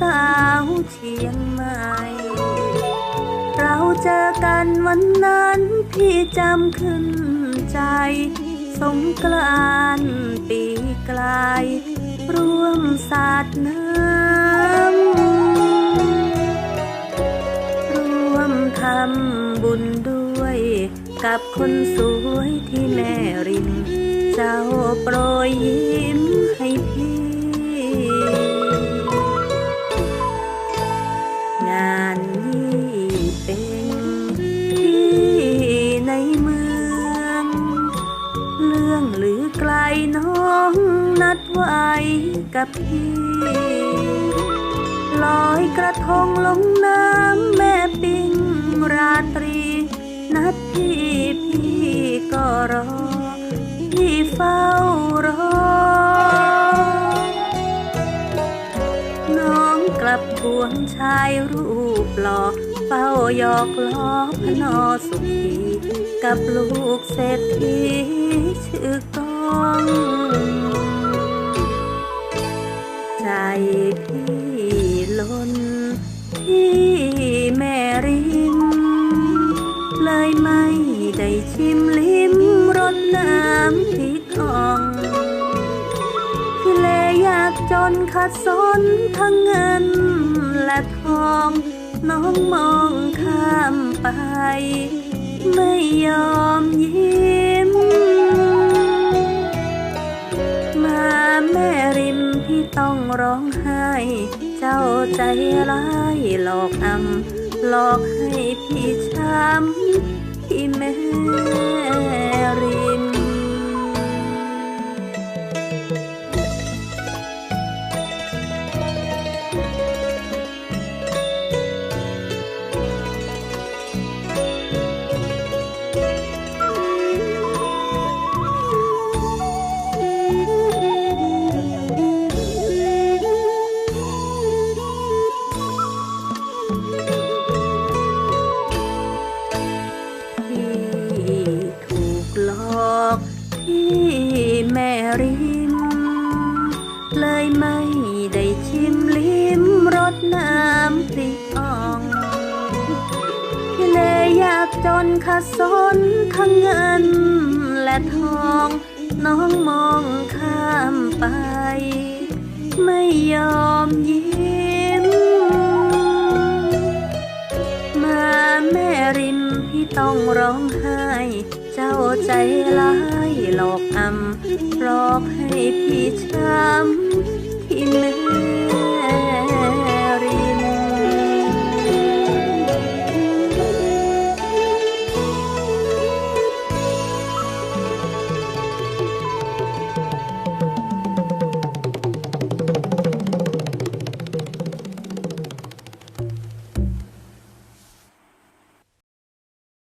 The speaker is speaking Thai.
สาวเชียงใหม่ เราเจอกันวันนั้นพี่จำขึ้นใจ สงกรานปีกลายร่วมสาดน้ำ ร่วมทำบุญด้วย กับคนสวยที่แม่ริม เจ้าโปรยยิ้มให้พี่ กับพี่ ลอยกระทงลงน้ำแม่ปิงราตรี นัดพี่พี่ก็รอ พี่เฝ้ารอ น้องกลับทวงชายรูปหล่อเฝ้าหยอกล้อพนอสุขีกับลูกเศรษฐีชื่อกอง ใจพี่ล้นที่แม่ริม เลยไม่ได้ชิมลิ้มรสน้ำพริกองที่เลยากจนขาดสนทั้งเงินและทอง น้องมองข้ามไป ไม่ยอมยิ้ม ใจร้ายหลอกอำหลอกให้พี่ช้ำพี่แม่ริม เลยไม่ได้ชิมลิ้มรสน้ำพริกอ่องที่เลยอยากจนขาดสนทั้งเงินและทอง น้องมองข้ามไป ไม่ยอมยิ้ม มาแม่ริมพี่ต้องร้องไห้ เจ้าใจร้ายหลอกอำหลอกให้พี่ช้ำที่แม่